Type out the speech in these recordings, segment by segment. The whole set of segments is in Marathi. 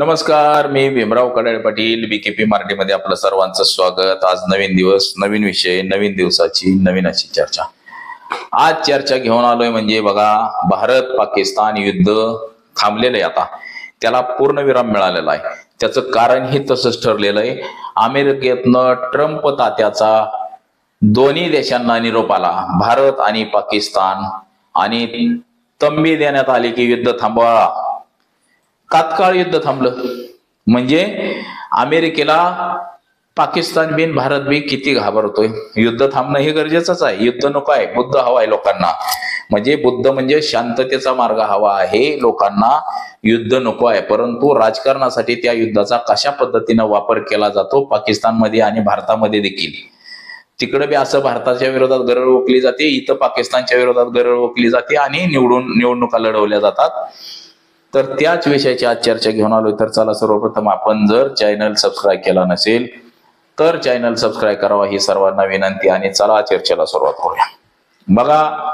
नमस्कार मी भीमराव कडाळे पाटील बीकेपी मराठीमध्ये आपलं सर्वांचं स्वागत. आज नवीन दिवस नवीन विषय नवीन दिवसाची नवीन अशी चर्चा. आज चर्चा घेऊन आलोय म्हणजे बघा भारत पाकिस्तान युद्ध थांबलेलं आहे आता. त्याला पूर्णविराम मिळालेला आहे. त्याचं कारण ही तसंच ठरलेलं आहे. अमेरिकेतनं ट्रम्प तात्याचा दोन्ही देशांना निरोप आला. भारत आणि पाकिस्तान आणि तंबी देण्यात आली की युद्ध थांबवा. तात्काळ युद्ध थांबलं. म्हणजे अमेरिकेला पाकिस्तान बिन भारत बी किती घाबरतोय. युद्ध थांबणं हे गरजेचंच आहे. युद्ध नको आहे. बुद्ध हवा आहे लोकांना. म्हणजे बुद्ध म्हणजे शांततेचा मार्ग हवा आहे लोकांना. युद्ध नको आहे. परंतु राजकारणासाठी त्या युद्धाचा कशा पद्धतीनं वापर केला जातो पाकिस्तानमध्ये आणि भारतामध्ये देखील? तिकडे बी असं भारताच्या विरोधात गरळ ओकली जाते. इथं पाकिस्तानच्या विरोधात गरळ ओकली जाते आणि निवडून निवडणुका लढवल्या जातात. तर त्याच विषयाची आज चर्चा घेऊन आलोय. तर चला सर्वप्रथम आपण जर चॅनल सबस्क्राईब केला नसेल तर चॅनल सबस्क्राईब करावा ही सर्वांना विनंती आणि चला चर्चेला सुरुवात करूया. बघा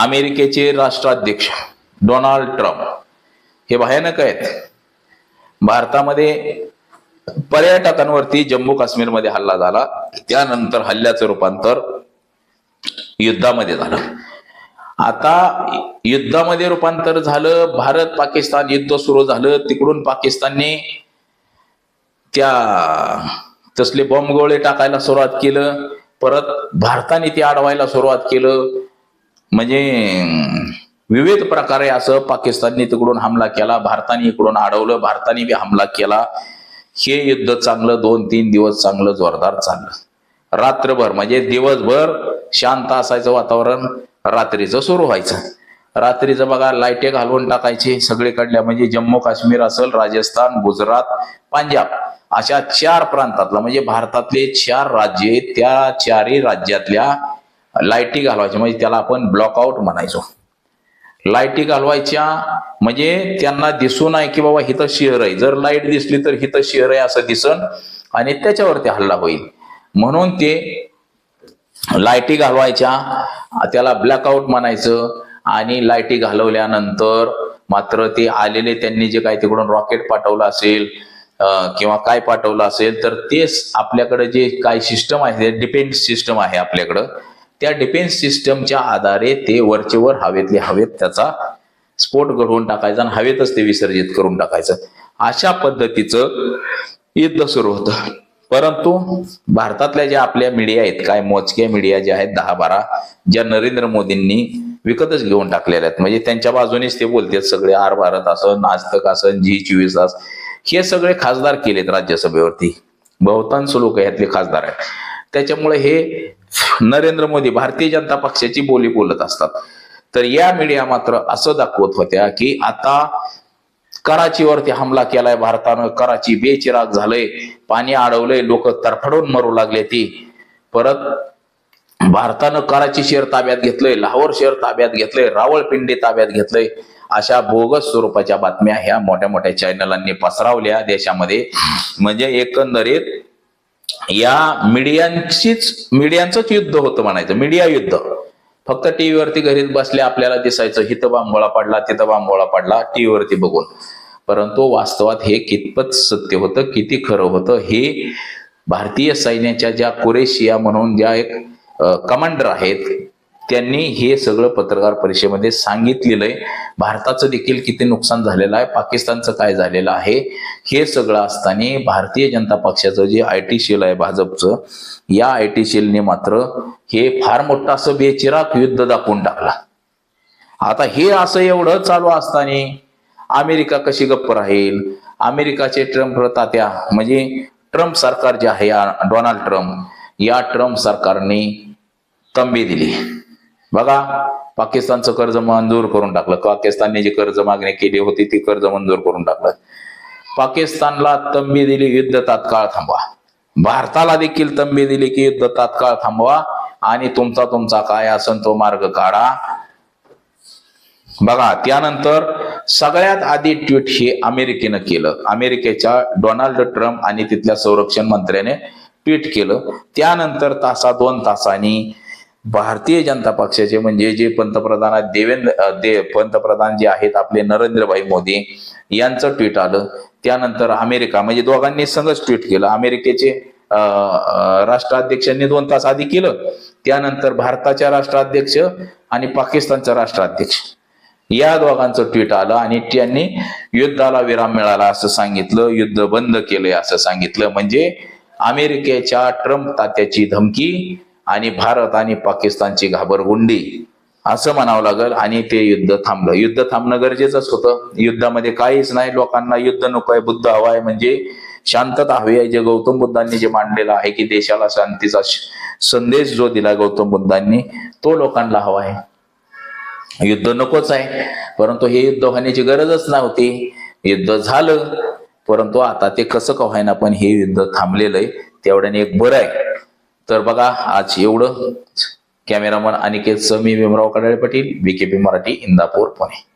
अमेरिकेचे राष्ट्राध्यक्ष डोनाल्ड ट्रम्प हे भयानक आहेत. भारतामध्ये पर्यटकांवरती जम्मू काश्मीरमध्ये हल्ला झाला. त्यानंतर हल्ल्याचं रूपांतर युद्धामध्ये झालं. आता युद्धामध्ये रूपांतर झालं भारत पाकिस्तान युद्ध सुरू झालं तिकडून पाकिस्तानने त्या तसले बॉम्ब गोळे टाकायला सुरुवात केलं परत भारताने ते अडवायला सुरुवात केलं. म्हणजे विविध प्रकारे असं पाकिस्तानने तिकडून हमला केला भारताने इकडून अडवलं भारताने बी हमला केला. हे युद्ध चांगलं दोन तीन दिवस चांगलं जोरदार चाललं. रात्रभर म्हणजे दिवसभर शांत असायचं वातावरण. रात्रीचं सुरू व्हायचं. रात्रीचं बघा लाईटे घालवून टाकायचे सगळीकडल्या म्हणजे जम्मू काश्मीर असेल राजस्थान गुजरात पंजाब अशा चार प्रांतातला म्हणजे भारतातले चार राज्ये त्या चारही राज्यातल्या लाईटी घालवायच्या म्हणजे त्याला आपण ब्लॉकआउट म्हणायचो. लाईटी घालवायच्या म्हणजे त्यांना दिसू आहे की बाबा हिथं शहर आहे. जर लाइट दिसली तर हिथं शहर आहे असं दिसन आणि त्याच्यावरती हल्ला होईल. म्हणून ते लाईटी घालवायच्या त्याला ब्लॅकआउट म्हणायचं आणि लाईटी घालवल्यानंतर मात्र ते आलेले त्यांनी जे काही तिकडून रॉकेट पाठवलं असेल किंवा काय पाठवलं असेल तर तेच आपल्याकडे जे काही सिस्टम आहे डिफेन्स सिस्टम आहे आपल्याकडं. त्या डिफेन्स सिस्टमच्या आधारे ते वरचेवर हवेतले हवेत त्याचा स्फोट घडवून टाकायचा आणि हवेतच ते विसर्जित करून टाकायचं. अशा पद्धतीचं युद्ध सुरू होतं. परंतु भारतातल्या ज्या आपल्या मीडिया आहेत काय मोजक्या मीडिया ज्या आहेत दहा बारा ज्या नरेंद्र मोदींनी विकतच घेऊन टाकलेल्या आहेत. म्हणजे त्यांच्या बाजूनेच ते बोलतात सगळे आर भारत असं नाजतक असं झी चोवीस तास. हे सगळे खासदार केलेत राज्यसभेवरती. बहुतांश लोक यातले खासदार आहेत. त्याच्यामुळे हे नरेंद्र मोदी भारतीय जनता पक्षाची बोली बोलत असतात. तर या मीडिया मात्र असं दाखवत होत्या की आता कराचीवरती हमला केलाय भारतानं. कराची बेचिराग झालंय. पाणी अडवलंय. लोक तरफडून मरू लागले ती. परत भारतानं कराची शहर ताब्यात घेतलंय. लाहोर शहर ताब्यात घेतलंय. रावळपिंडी ताब्यात घेतलंय. अशा बोगस स्वरूपाच्या बातम्या ह्या मोठ्या मोठ्या चॅनलांनी पसरवल्या देशामध्ये. म्हणजे एकंदरीत या मीडियांचीच मीडियांचंच युद्ध होतं म्हणायचं. मीडिया युद्ध. फक्त टीव्हीवरती घरीच बसले आपल्याला दिसायचं. हिथं बांबोळा पडला तिथं बांबोळा पडला टीव्हीवरती बघून. परंतु वास्तवात हे कितपत सत्य होतं किती खरं होतं हे भारतीय सैन्याच्या ज्या कुरेशिया म्हणून ज्या एक कमांडर आहेत त्यांनी हे सगळं पत्रकार परिषदेमध्ये सांगितलेलं आहे. भारताचं देखील किती नुकसान झालेलं आहे पाकिस्तानचं काय झालेलं आहे हे सगळं असताना भारतीय जनता पक्षाचं जे आय टी सेल आहे भाजपचं या आय टी सेलने मात्र हे फार मोठं असं बेचिराक युद्ध दाखवून टाकला. आता हे असं एवढं चालू असताना अमेरिका कशी गप्प राहील? अमेरिकाचे ट्रम्प तात्या म्हणजे ट्रम्प सरकार जे आहे डोनाल्ड ट्रम्प या ट्रम्प सरकारने तंबी दिली. बघा पाकिस्तानचं कर्ज मंजूर करून टाकलं. पाकिस्तानने जी कर्ज मागणी केली होती ती कर्ज मंजूर करून टाकलं. पाकिस्तानला तंबी दिली युद्ध तात्काळ थांबवा. भारताला देखील तंबी दिली की युद्ध तात्काळ थांबवा. आणि तुमचा तुमचा काय असन तो मार्ग काढा. बघा त्यानंतर सगळ्यात आधी ट्विट हे अमेरिकेनं केलं. अमेरिकेच्या डोनाल्ड ट्रम्प आणि तिथल्या संरक्षण मंत्र्याने ट्विट केलं. त्यानंतर तासा दोन तासांनी भारतीय जनता पक्षाचे म्हणजे जे पंतप्रधान देवेंद्र दे पंतप्रधान जे आहेत आपले नरेंद्रभाई मोदी यांचं ट्विट आलं. त्यानंतर अमेरिका म्हणजे दोघांनी संघच ट्विट केलं. अमेरिकेचे राष्ट्राध्यक्षांनी दोन तास आधी केलं. त्यानंतर भारताच्या राष्ट्राध्यक्ष आणि पाकिस्तानचा राष्ट्राध्यक्ष. या दोघांचं ट्विट आलं आणि त्यांनी युद्धाला विराम मिळाला असं सांगितलं युद्ध बंद केलंय असं सांगितलं. म्हणजे अमेरिकेच्या ट्रम्प तात्याची धमकी आणि भारत आणि पाकिस्तानची घाबरगुंडी असं म्हणावं लागेल. आणि ते युद्ध थांबलं. युद्ध थांबणं गरजेचंच होतं. युद्धामध्ये काहीच नाही. लोकांना युद्ध नको आहे बुद्ध हवा आहे म्हणजे शांतता हवी आहे. जे गौतम बुद्धांनी जे मांडलेलं आहे की देशाला शांतीचा संदेश जो दिला गौतम बुद्धांनी तो लोकांना हवा आहे. युद्ध नकोच आहे. परंतु हे युद्ध होण्याची गरजच नव्हती. युद्ध झालं. परंतु आता ते कसं का व्हायना पण हे युद्ध थांबलेलं आहे. तेवढ्याने एक बरं आहे. तर बघा आज एवढं. Cameraman Aniket Sami Bhimrao Kadale Patil BKP Marathi Indapur Pune.